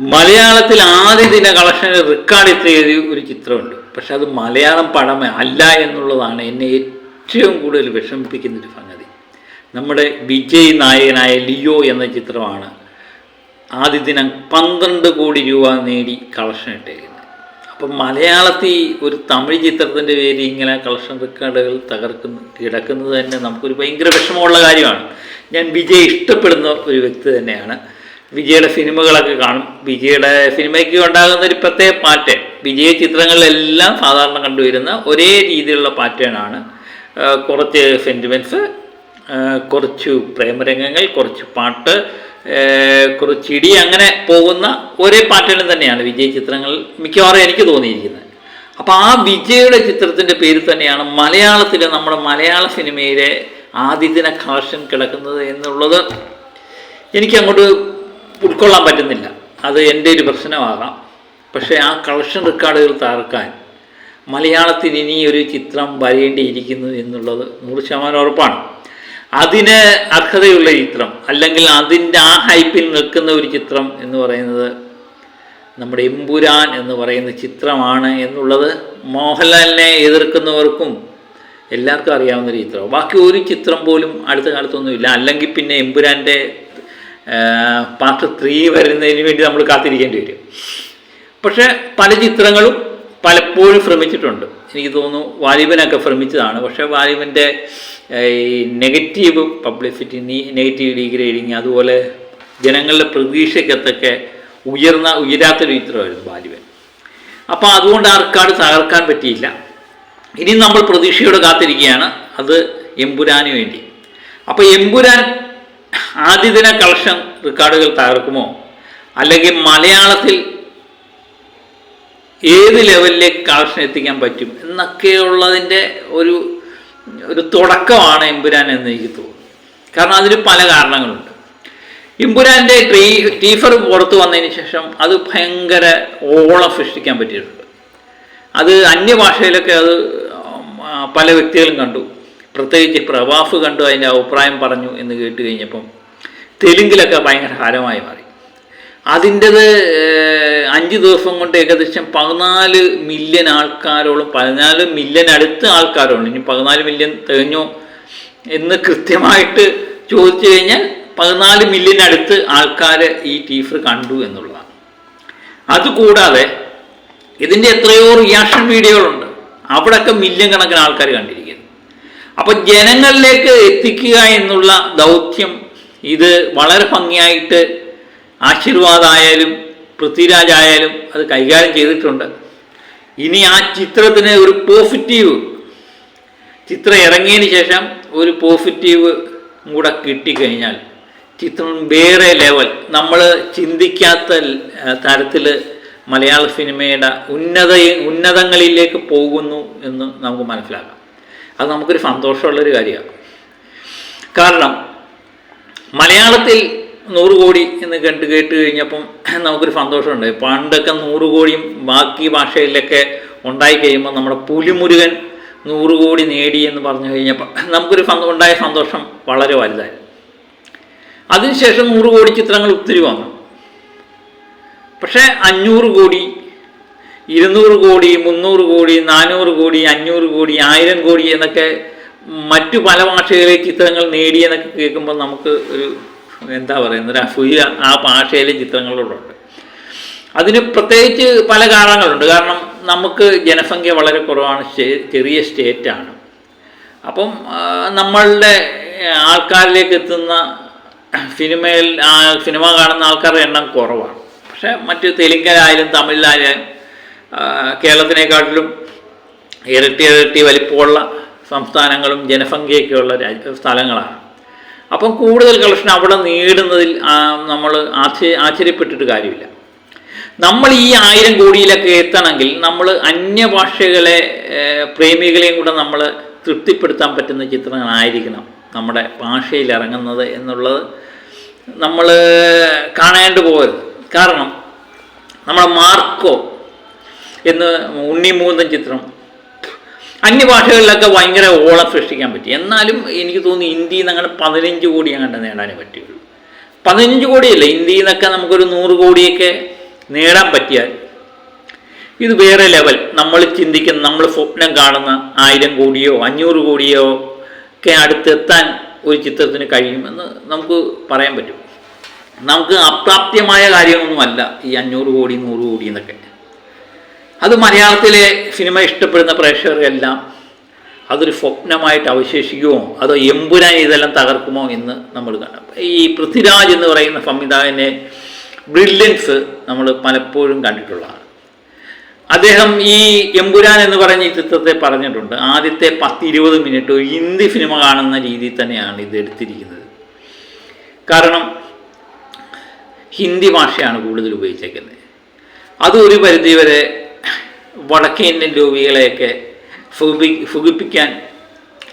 മലയാളത്തിൽ ആദ്യ ദിന കളക്ഷനെ റെക്കോർഡ് ചെയ്ത ഒരു ചിത്രമുണ്ട്. പക്ഷെ അത് മലയാളം പടമ അല്ല എന്നുള്ളതാണ് എന്നെ ഏറ്റവും കൂടുതൽ വിഷമിപ്പിക്കുന്ന ഒരു സംഗതി. നമ്മുടെ വിജയ് നായകനായ ലിയോ എന്ന ചിത്രമാണ് ആദ്യ ദിനം പന്ത്രണ്ട് കോടി രൂപ നേടി കളക്ഷൻ ഇട്ടേക്കുന്നത്. അപ്പം മലയാളത്തിൽ ഒരു തമിഴ് ചിത്രത്തിന്റെ പേര് ഇങ്ങനെ കളക്ഷൻ റെക്കോർഡുകൾ തകർക്കുന്നു കിടക്കുന്നത് തന്നെ നമുക്കൊരു ഭയങ്കര വിഷമമുള്ള കാര്യമാണ്. ഞാൻ വിജയ് ഇഷ്ടപ്പെടുന്ന ഒരു വ്യക്തി തന്നെയാണ്. വിജയുടെ സിനിമകളൊക്കെ കാണും. വിജയുടെ സിനിമയ്ക്ക് ഉണ്ടാകുന്ന ഒരു പ്രത്യേക പാറ്റേൺ വിജയ ചിത്രങ്ങളിലെല്ലാം സാധാരണ കണ്ടുവരുന്ന ഒരേ രീതിയിലുള്ള പാറ്റേണാണ്. കുറച്ച് സെന്റിമെന്റ്സ് കുറച്ച് പ്രേമരംഗങ്ങൾ കുറച്ച് പാട്ട് കുറച്ച് ഇടി അങ്ങനെ പോകുന്ന ഒരേ പാറ്റേൺ തന്നെയാണ് വിജയ് ചിത്രങ്ങൾ മിക്കവാറും എനിക്ക് തോന്നിയിരിക്കുന്നത്. അപ്പോൾ ആ വിജയുടെ ചിത്രത്തിന്റെ പേര് തന്നെയാണ് മലയാളത്തിലെ നമ്മുടെ മലയാള സിനിമയിലെ ആദ്യദിന കളക്ഷൻ കിടക്കുന്നത് എന്നുള്ളത് എനിക്ക് അങ്ങോട്ട് ഉൾക്കൊള്ളാൻ പറ്റുന്നില്ല. അത് എന്റെ ഒരു പ്രശ്നമാകാം. പക്ഷേ ആ കളക്ഷൻ റെക്കോർഡുകൾ തകർക്കാൻ മലയാളത്തിൽ ഇനി ഒരു ചിത്രം വരേണ്ടിയിരിക്കുന്നു എന്നുള്ളത് നൂറ് ശതമാനം ഉറപ്പാണ്. അതിന് അർഹതയുള്ള ചിത്രം അല്ലെങ്കിൽ അതിന്റെ ആ ഹൈപ്പിൽ നിൽക്കുന്ന ഒരു ചിത്രം എന്ന് പറയുന്നത് നമ്മുടെ എമ്പുരാൻ എന്ന് പറയുന്ന ചിത്രമാണ് എന്നുള്ളത് മോഹൻലാലിനെ എതിർക്കുന്നവർക്കും എല്ലാവർക്കും അറിയാവുന്ന ഒരു ചിത്രം. ബാക്കി ഒരു ചിത്രം പോലും അടുത്ത കാലത്തൊന്നുമില്ല. അല്ലെങ്കിൽ പിന്നെ എമ്പുരാന്റെ പാർട്ട് ത്രീ വരുന്നതിന് വേണ്ടി നമ്മൾ കാത്തിരിക്കേണ്ടി വരും. പക്ഷെ പല ചിത്രങ്ങളും പലപ്പോഴും ശ്രമിച്ചിട്ടുണ്ട്. എനിക്ക് തോന്നുന്നു വാലിബനൊക്കെ ശ്രമിച്ചതാണ്. പക്ഷെ വാലിബന്റെ ഈ നെഗറ്റീവ് പബ്ലിസിറ്റി നെഗറ്റീവ് ഡീഗ്രേഡിങ് അതുപോലെ ജനങ്ങളുടെ പ്രതീക്ഷയ്ക്കത്തൊക്കെ ഉയർന്ന ഉയരാത്തൊരു ചിത്രമായിരുന്നു വാലിബൻ. അപ്പോൾ അതുകൊണ്ട് ആർക്കാട് തകർക്കാൻ പറ്റിയില്ല. ഇനി നമ്മൾ പ്രതീക്ഷയോടെ കാത്തിരിക്കുകയാണ്. അത് എമ്പുരാന് വേണ്ടി. അപ്പോൾ എമ്പുരാൻ ആദ്യദിന കളക്ഷൻ റെക്കോർഡുകൾ തകർക്കുമോ? അല്ലെങ്കിൽ മലയാളത്തിൽ ഏത് ലെവലിലേക്ക് കളക്ഷൻ എത്തിക്കാൻ പറ്റും? എന്നൊക്കെയുള്ളതിന്റെ ഒരു ഒരു തുടക്കമാണ് എമ്പുരാൻ എന്ന് എനിക്ക് തോന്നുന്നു. കാരണം അതിന് പല കാരണങ്ങളുണ്ട്. എമ്പുരാന്റെ ട്രീ ടീഫർ പുറത്ത് വന്നതിന് ശേഷം അത് ഭയങ്കര ഓളം സൃഷ്ടിക്കാൻ പറ്റിയിട്ടുണ്ട്. അത് അന്യഭാഷയിലൊക്കെ അത് പല വ്യക്തികളും കണ്ടു. പ്രത്യേകിച്ച് പ്രവാഫ് കണ്ടു അതിന്റെ അഭിപ്രായം പറഞ്ഞു എന്ന് കേട്ട് കഴിഞ്ഞപ്പം തെലുങ്കിലൊക്കെ ഭയങ്കര ഹാരമായി മാറി. അതിന്റെത് അഞ്ച് ദിവസം കൊണ്ട് ഏകദേശം പതിനാല് മില്യൺ ആൾക്കാരോളം പതിനാല് മില്യൺ അടുത്ത ആൾക്കാരോളം ഇനി പതിനാല് മില്യൺ തികഞ്ഞോ എന്ന് കൃത്യമായിട്ട് ചോദിച്ചു കഴിഞ്ഞാൽ പതിനാല് മില്യൺ അടുത്ത് ആൾക്കാർ ഈ ടീഫർ കണ്ടു എന്നുള്ളതാണ്. അതുകൂടാതെ ഇതിന്റെ എത്രയോ റിയാക്ഷൻ വീഡിയോകളുണ്ട്. അവിടെയൊക്കെ മില്യൺ കണക്കിന് ആൾക്കാർ കണ്ടിരിക്കുന്നു. അപ്പം ജനങ്ങളിലേക്ക് എത്തിക്കുക എന്നുള്ള ദൗത്യം ഇത് വളരെ ഭംഗിയായിട്ട് ആശീർവാദായാലും പൃഥ്വിരാജ് ആയാലും അത് കൈകാര്യം ചെയ്തിട്ടുണ്ട്. ഇനി ആ ചിത്രത്തിന് ഒരു പോസിറ്റീവ് ചിത്രം ഇറങ്ങിയതിന് ശേഷം ഒരു പോസിറ്റീവ് കൂടെ കിട്ടിക്കഴിഞ്ഞാൽ ചിത്രം വേറെ ലെവൽ നമ്മൾ ചിന്തിക്കാത്ത തരത്തിൽ മലയാള സിനിമയുടെ ഉന്നത ഉന്നതങ്ങളിലേക്ക് പോകുന്നു എന്ന് നമുക്ക് മനസ്സിലാക്കാം. അത് നമുക്കൊരു സന്തോഷമുള്ളൊരു കാര്യമാണ്. കാരണം മലയാളത്തിൽ നൂറ് കോടി എന്ന് കണ്ട് കേട്ട് കഴിഞ്ഞപ്പം നമുക്കൊരു സന്തോഷമുണ്ട്. പണ്ടൊക്കെ നൂറ് കോടിയും ബാക്കി ഭാഷയിലൊക്കെ ഉണ്ടായി കഴിയുമ്പോൾ നമ്മുടെ പുലിമുരുകൻ നൂറ് കോടി നേടി എന്ന് പറഞ്ഞു കഴിഞ്ഞപ്പോൾ നമുക്കൊരു ഉണ്ടായ സന്തോഷം വളരെ വലുതായിരുന്നു അതിനുശേഷം നൂറ് കോടി ചിത്രങ്ങൾ ഒത്തിരി വന്നു. പക്ഷേ അഞ്ഞൂറ് കോടി ഇരുന്നൂറ് കോടി മുന്നൂറ് കോടി നാനൂറ് കോടി അഞ്ഞൂറ് കോടി ആയിരം കോടി എന്നൊക്കെ മറ്റു പല ഭാഷയിലെ ചിത്രങ്ങൾ നേടിയെന്നൊക്കെ കേൾക്കുമ്പോൾ നമുക്ക് ഒരു എന്താ പറയുന്നത് ഒരു അസൂയ ആ ഭാഷയിലെ ചിത്രങ്ങളോടുണ്ട് അതിന് പ്രത്യേകിച്ച് പല കാരണങ്ങളുണ്ട്. കാരണം നമുക്ക് ജനസംഖ്യ വളരെ കുറവാണ് ചെറിയ സ്റ്റേറ്റാണ്. അപ്പം നമ്മളുടെ ആൾക്കാരിലേക്ക് എത്തുന്ന സിനിമയിൽ ആ സിനിമ കാണുന്ന ആൾക്കാരുടെ എണ്ണം കുറവാണ്. പക്ഷേ മറ്റ് തെലുങ്കിലായാലും തമിഴിലായാലും കേരളത്തിനെക്കാട്ടിലും ഇരട്ടി ഇരട്ടി വലിപ്പമുള്ള സംസ്ഥാനങ്ങളും ജനസംഖ്യയൊക്കെയുള്ള രാജ്യ സ്ഥലങ്ങളാണ്. അപ്പം കൂടുതൽ കളക്ഷൻ അവിടെ നേടുന്നതിൽ നമ്മൾ ആശ്ചര്യ ആശ്ചര്യപ്പെട്ടിട്ട് കാര്യമില്ല. നമ്മൾ ഈ ആയിരം കോടിയിലൊക്കെ എത്തണമെങ്കിൽ നമ്മൾ അന്യഭാഷകളെ പ്രേമികളെയും കൂടെ നമ്മൾ തൃപ്തിപ്പെടുത്താൻ പറ്റുന്ന ചിത്രങ്ങളായിരിക്കണം നമ്മുടെ ഭാഷയിൽ ഇറങ്ങുന്നത് എന്നുള്ളത് നമ്മൾ കാണേണ്ടി പോകരുത്. കാരണം നമ്മുടെ മാർക്കോ എന്ന് ഉണ്ണിമൂന്തൻ ചിത്രം അന്യഭാഷകളിലൊക്കെ ഭയങ്കര ഓളം സൃഷ്ടിക്കാൻ പറ്റി. എന്നാലും എനിക്ക് തോന്നുന്നു ഇന്ത്യയിൽ നിന്ന് അങ്ങനെ പതിനഞ്ച് കോടി അങ്ങോട്ട് നേടാനേ പറ്റുള്ളൂ പതിനഞ്ച് കോടിയല്ല ഇന്ത്യയിൽ നിന്നൊക്കെ നമുക്കൊരു നൂറ് കോടിയൊക്കെ നേടാൻ പറ്റിയാൽ ഇത് വേറെ ലെവൽ. നമ്മൾ ചിന്തിക്കുന്ന നമ്മൾ സ്വപ്നം കാണുന്ന ആയിരം കോടിയോ അഞ്ഞൂറ് കോടിയോ ഒക്കെ അടുത്തെത്താൻ ഒരു ചിത്രത്തിന് കഴിയുമെന്ന് നമുക്ക് പറയാൻ പറ്റും. നമുക്ക് അപ്രാപ്യമായ കാര്യമൊന്നുമല്ല ഈ അഞ്ഞൂറ് കോടി നൂറ് കോടി എന്നൊക്കെ. അത് മലയാളത്തിലെ സിനിമ ഇഷ്ടപ്പെടുന്ന പ്രേക്ഷകർക്കെല്ലാം അതൊരു സ്വപ്നമായിട്ട് അവശേഷിക്കുമോ? അതോ എമ്പുരാൻ ഇതെല്ലാം തകർക്കുമോ എന്ന് നമ്മൾ കാണാം ഈ പൃഥ്വിരാജ് എന്ന് പറയുന്ന സംവിധായകനെ ബ്രില്യൻസ് നമ്മൾ പലപ്പോഴും കണ്ടിട്ടുള്ളതാണ്. അദ്ദേഹം ഈ എമ്പുരാൻ എന്ന് പറഞ്ഞ ഈ ചിത്രത്തെ പറഞ്ഞിട്ടുണ്ട്. ആദ്യത്തെ പത്ത് ഇരുപത് മിനിറ്റ് ഹിന്ദി സിനിമ കാണുന്ന രീതിയിൽ തന്നെയാണ് ഇത് എടുത്തിരിക്കുന്നത്. കാരണം ഹിന്ദി ഭാഷയാണ് കൂടുതൽ ഉപയോഗിച്ചേക്കുന്നത്. അത് ഒരു പരിധിവരെ വടക്കേ ഇന്ത്യൻ രൂപികളെയൊക്കെ സുഖി സുഖിപ്പിക്കാൻ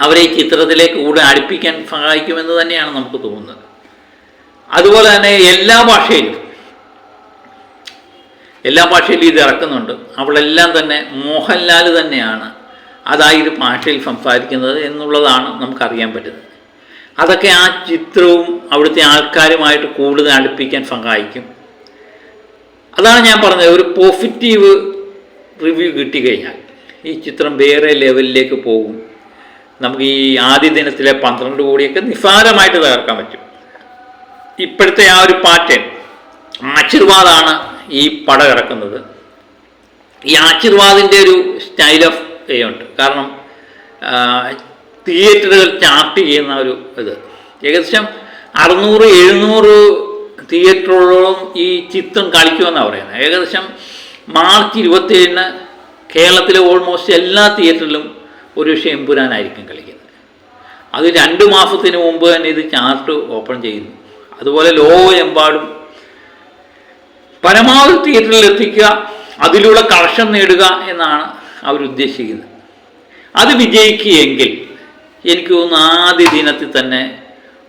അവരെ ചിത്രത്തിലേക്ക് കൂടെ അടുപ്പിക്കാൻ സഹായിക്കുമെന്ന് തന്നെയാണ് നമുക്ക് തോന്നുന്നത്. അതുപോലെ തന്നെ എല്ലാ ഭാഷയിലും എല്ലാ ഭാഷയിലും ഇത് ഇറക്കുന്നുണ്ട്. അവളെല്ലാം തന്നെ മോഹൻലാൽ തന്നെയാണ് അതായത് ഭാഷയിൽ സംസാരിക്കുന്നത് എന്നുള്ളതാണ് നമുക്കറിയാൻ പറ്റുന്നത്. അതൊക്കെ ആ ചിത്രവും അവിടുത്തെ ആൾക്കാരുമായിട്ട് കൂടുതൽ അടുപ്പിക്കാൻ സഹായിക്കും. അതാണ് ഞാൻ പറഞ്ഞത്. ഒരു പോസിറ്റീവ് റിവ്യൂ കിട്ടിക്കഴിഞ്ഞാൽ ഈ ചിത്രം വേറെ ലെവലിലേക്ക് പോകും. നമുക്ക് ഈ ആദ്യ ദിനത്തിലെ പന്ത്രണ്ട് കോടിയൊക്കെ നിസ്സാരമായിട്ട് തകർക്കാൻ പറ്റും. ഇപ്പോഴത്തെ ആ ഒരു പാറ്റേൺ ആശീർവാദാണ് ഈ പട കിടക്കുന്നത് ഈ ആശീർവാദിന്റെ ഒരു സ്റ്റൈൽ ഓഫ് ഉണ്ട്. കാരണം തിയേറ്ററുകൾ ചാർട്ട് ചെയ്യുന്ന ഒരു ഇത്. ഏകദേശം അറുന്നൂറ് എഴുന്നൂറ് തിയേറ്ററുകളോളം ഈ ചിത്രം കളിക്കുമെന്നാണ് പറയുന്നത്. ഏകദേശം മാർച്ച് ഇരുപത്തി ഏഴിന് കേരളത്തിലെ ഓൾമോസ്റ്റ് എല്ലാ തിയേറ്ററിലും ഒരു പക്ഷേ എമ്പുരാനായിരിക്കും കളിക്കുന്നത്. അത് രണ്ട് മാസത്തിന് മുമ്പ് തന്നെ ഇത് ചാർട്ട് ഓപ്പൺ ചെയ്യുന്നു. അതുപോലെ ലോകമെമ്പാടും പരമാവധി തിയേറ്ററിൽ എത്തിക്കുക അതിലൂടെ കളക്ഷൻ നേടുക എന്നാണ് അവരുദ്ദേശിക്കുന്നത് അത് വിജയിക്കുകയെങ്കിൽ എനിക്ക് തോന്നുന്നു ആദ്യ ദിനത്തിൽ തന്നെ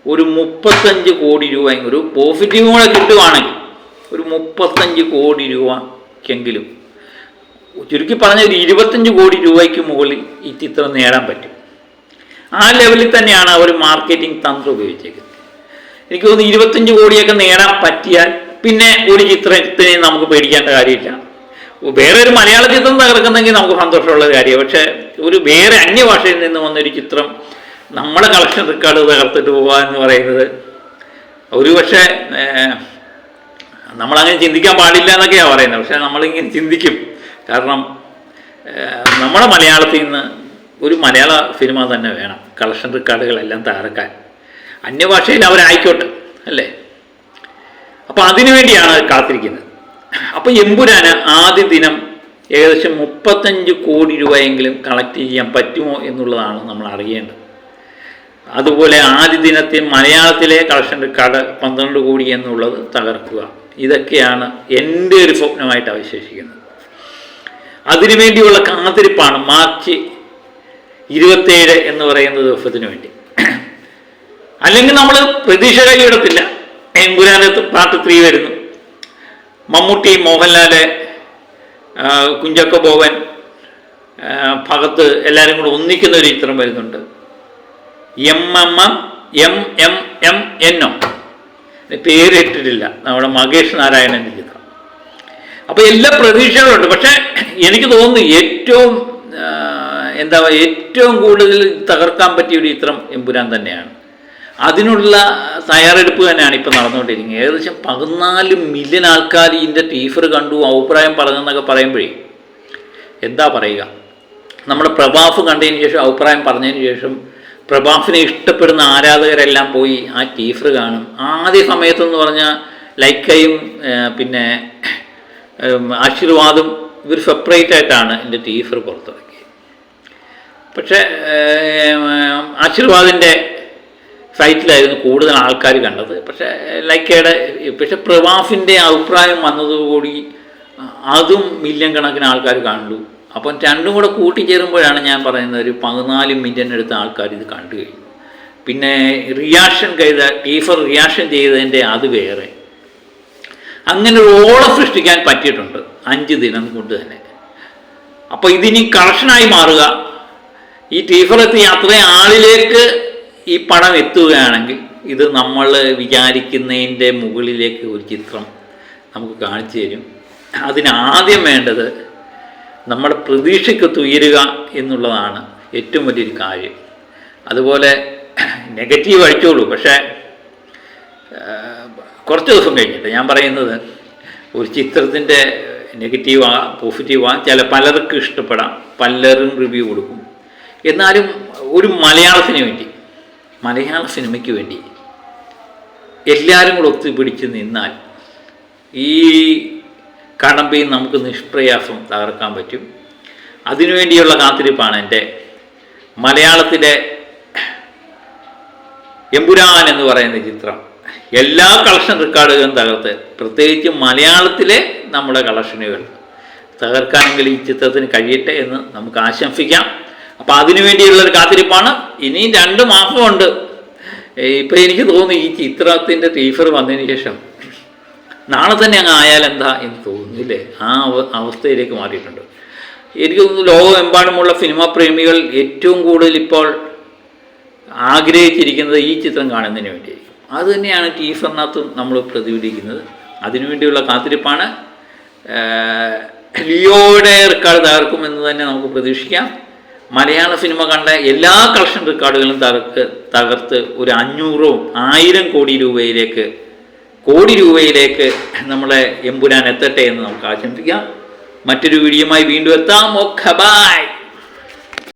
ഒരു മുപ്പത്തഞ്ച് കോടി രൂപ ഒരു പോസിറ്റീവ് കൂടെ കിട്ടുവാണെങ്കിൽ ഒരു മുപ്പത്തഞ്ച് കോടി രൂപക്കെങ്കിലും ചുരുക്കി പറഞ്ഞ ഒരു ഇരുപത്തഞ്ച് കോടി രൂപയ്ക്ക് മുകളിൽ ഈ ചിത്രം നേടാൻ പറ്റും. ആ ലെവലിൽ തന്നെയാണ് അവർ മാർക്കറ്റിംഗ് തന്ത്രം ഉപയോഗിച്ചേക്കുന്നത്. എനിക്ക് തോന്നുന്നു ഇരുപത്തഞ്ച് കോടിയൊക്കെ നേടാൻ പറ്റിയാൽ പിന്നെ ഒരു ചിത്രത്തിനെ നമുക്ക് പേടിക്കേണ്ട കാര്യമില്ല. വേറെ ഒരു മലയാള ചിത്രം തകർക്കുന്നെങ്കിൽ നമുക്ക് സന്തോഷമുള്ള കാര്യം പക്ഷേ ഒരു വേറെ അന്യഭാഷയിൽ നിന്ന് വന്നൊരു ചിത്രം നമ്മുടെ കളക്ഷൻ റെക്കോർഡ് തകർത്തിട്ട് പോകുക എന്ന് പറയുന്നത് ഒരു പക്ഷേ നമ്മളങ്ങനെ ചിന്തിക്കാൻ പാടില്ല എന്നൊക്കെയാണ് പറയുന്നത്. പക്ഷെ നമ്മളിങ്ങനെ ചിന്തിക്കും. കാരണം നമ്മുടെ മലയാളത്തിൽ നിന്ന് ഒരു മലയാള സിനിമ തന്നെ വേണം. കളക്ഷൻ റെക്കോർഡുകളെല്ലാം തകർക്കാൻ. അന്യഭാഷയിൽ അവരായിക്കോട്ടെ അല്ലേ? അപ്പോൾ അതിനു വേണ്ടിയാണ് കാത്തിരിക്കുന്നത്. അപ്പോൾ എമ്പുരാന് ആദ്യ ദിനം ഏകദേശം മുപ്പത്തഞ്ച് കോടി രൂപയെങ്കിലും കളക്ട് ചെയ്യാൻ പറ്റുമോ എന്നുള്ളതാണ് നമ്മൾ അറിയേണ്ടത്. അതുപോലെ ആദ്യ ദിനത്തിൽ മലയാളത്തിലെ കളക്ഷൻ റെക്കോർഡ് പന്ത്രണ്ട് കോടി എന്നുള്ളത് തകർക്കുക. ഇതൊക്കെയാണ് എന്റെ ഒരു സ്വപ്നമായിട്ട് അവശേഷിക്കുന്നത്. അതിനുവേണ്ടിയുള്ള കാത്തിരിപ്പാണ് മാർച്ച് ഇരുപത്തേഴ് എന്ന് പറയുന്ന ദിവസത്തിന് വേണ്ടി. അല്ലെങ്കിൽ നമ്മൾ പ്രതീക്ഷ കൈവിടത്തില്ല എമ്പുരാനത്ത് പാർട്ട് ത്രീ വരുന്നു. മമ്മൂട്ടി മോഹൻലാൽ കുഞ്ചക്ക ബോവൻ ഭഗത്ത് എല്ലാവരും കൂടെ ഒന്നിക്കുന്ന ഒരു ചിത്രം വരുന്നുണ്ട്. M M M M M M എന്നോ പേരിട്ടിട്ടില്ല. നമ്മുടെ മകേഷ് നാരായണന്റെ ചിത്രം. അപ്പോൾ എല്ലാ പ്രതീക്ഷകളുണ്ട്. പക്ഷേ എനിക്ക് തോന്നുന്നു ഏറ്റവും എന്താ ഏറ്റവും കൂടുതൽ തകർക്കാൻ പറ്റിയ ഒരു ചിത്രം എമ്പുരാൻ തന്നെയാണ്. അതിനുള്ള തയ്യാറെടുപ്പ് തന്നെയാണ് ഇപ്പം നടന്നുകൊണ്ടിരിക്കുന്നത്. ഏകദേശം പതിനാല് മില്യൺ ആൾക്കാർ ഇതിന്റെ ടീഫർ കണ്ടു അഭിപ്രായം പറഞ്ഞെന്നൊക്കെ പറയുമ്പോഴേ എന്താ പറയുക? നമ്മുടെ പ്രഭാഫ് കണ്ടതിന് ശേഷം അഭിപ്രായം പറഞ്ഞതിന് ശേഷം പ്രഭാഫിനെ ഇഷ്ടപ്പെടുന്ന ആരാധകരെല്ലാം പോയി ആ ടീഫർ കാണും. ആദ്യ സമയത്തെന്ന് പറഞ്ഞാൽ ലൈക്കയും പിന്നെ ആശീർവാദും ഇവർ സെപ്പറേറ്റ് ആയിട്ടാണ് എന്റെ ടീഫർ പുറത്തിറക്കിയത് പക്ഷേ ആശീർവാദിന്റെ സൈറ്റിലായിരുന്നു കൂടുതൽ ആൾക്കാർ കണ്ടത്. പക്ഷേ ലൈക്കയുടെ പക്ഷെ പ്രവാഫിന്റെ അഭിപ്രായം വന്നതോടുകൂടി അതും മില്യൺ കണക്കിന് ആൾക്കാർ കണ്ടു അപ്പം രണ്ടും കൂടെ കൂട്ടിച്ചേരുമ്പോഴാണ് ഞാൻ പറയുന്നത് ഒരു പതിനാല് മില്യൺ എടുത്ത ആൾക്കാർ ഇത് കണ്ടു കഴിഞ്ഞു. പിന്നെ റിയാക്ഷൻ ചെയ്ത ടീഫർ റിയാക്ഷൻ ചെയ്തതിന്റെ അത് വേറെ. അങ്ങനെ ഒരു ഓളം സൃഷ്ടിക്കാൻ പറ്റിയിട്ടുണ്ട് അഞ്ച് ദിനം കൊണ്ട് തന്നെ. അപ്പോൾ ഇതിനി കളക്ഷനായി മാറുക. ഈ ടീഫർ എത്തി അത്രയും ആളിലേക്ക് ഈ പടം എത്തുകയാണെങ്കിൽ ഇത് നമ്മൾ വിചാരിക്കുന്നതിന്റെ മുകളിലേക്ക് ഒരു ചിത്രം നമുക്ക് കാണിച്ചു തരും. അതിനാദ്യം വേണ്ടത് നമ്മുടെ പ്രതീക്ഷയ്ക്കൊത്ത് തുയരുക എന്നുള്ളതാണ് ഏറ്റവും വലിയൊരു കാര്യം. അതുപോലെ നെഗറ്റീവ് അഴിച്ചോളൂ പക്ഷേ കുറച്ച് ദിവസം കഴിഞ്ഞിട്ട് ഞാൻ പറയുന്നത് ഒരു ചിത്രത്തിന്റെ നെഗറ്റീവാ പോസിറ്റീവാ ചില പലർക്കും ഇഷ്ടപ്പെടാം. പലരും റിവ്യൂ കൊടുക്കും. എന്നാലും ഒരു മലയാളത്തിന് വേണ്ടി മലയാള സിനിമയ്ക്ക് വേണ്ടി എല്ലാവരും കൂടെ ഒത്തുപിടിച്ച് നിന്നാൽ ഈ കടമ്പയും നമുക്ക് നിഷ്പ്രയാസം തകർക്കാൻ പറ്റും. അതിനുവേണ്ടിയുള്ള കാത്തിരിപ്പാണ് എന്റെ മലയാളത്തിലെ എമ്പുരാൻ എന്ന് പറയുന്ന ചിത്രം. എല്ലാ കളക്ഷൻ റെക്കോർഡുകളും തകർത്ത് പ്രത്യേകിച്ച് മലയാളത്തിലെ നമ്മുടെ കളക്ഷനുകൾ തകർക്കാനെങ്കിൽ ഈ ചിത്രത്തിന് കഴിയട്ടെ എന്ന് നമുക്ക് ആശംസിക്കാം. അപ്പോൾ അതിനുവേണ്ടിയുള്ള ഒരു കാത്തിരിപ്പാണ്. ഇനിയും രണ്ട് മാസമുണ്ട് ഇപ്പം എനിക്ക് തോന്നുന്നു ഈ ചിത്രത്തിന്റെ ടീച്ചർ വന്നതിന് ശേഷം നാളെ തന്നെ അങ്ങ് ആയാലെന്താ എന്ന് എന്ന് തോന്നുന്നില്ലേ ആ അവ- അവസ്ഥയിലേക്ക് മാറിയിട്ടുണ്ട്. എനിക്ക് തോന്നുന്നു ലോകമെമ്പാടുമുള്ള സിനിമാ പ്രേമികൾ ഏറ്റവും കൂടുതൽ ഇപ്പോൾ ആഗ്രഹിച്ചിരിക്കുന്നത് ഈ ചിത്രം കാണുന്നതിന് വേണ്ടിയായിരിക്കും. അത് തന്നെയാണ് ടീസറിനകത്തും നമ്മൾ പ്രതിഫലിക്കുന്നത്. അതിനുവേണ്ടിയുള്ള കാത്തിരിപ്പാണ്. ലിയോയുടെ റെക്കോർഡ് തകർക്കുമെന്ന് തന്നെ നമുക്ക് പ്രതീക്ഷിക്കാം. മലയാള സിനിമ കണ്ട എല്ലാ കളക്ഷൻ റെക്കോർഡുകളും തകർക്ക് തകർത്ത് ഒരു അഞ്ഞൂറും ആയിരം കോടി രൂപയിലേക്ക് കോടി രൂപയിലേക്ക് നമ്മളെ എമ്പുരാൻ എത്തട്ടെ എന്ന് നമുക്ക് ആശംസിക്കാം. മറ്റൊരു വീഡിയോയുമായി വീണ്ടും എത്താം. ഒക്കെ ബൈ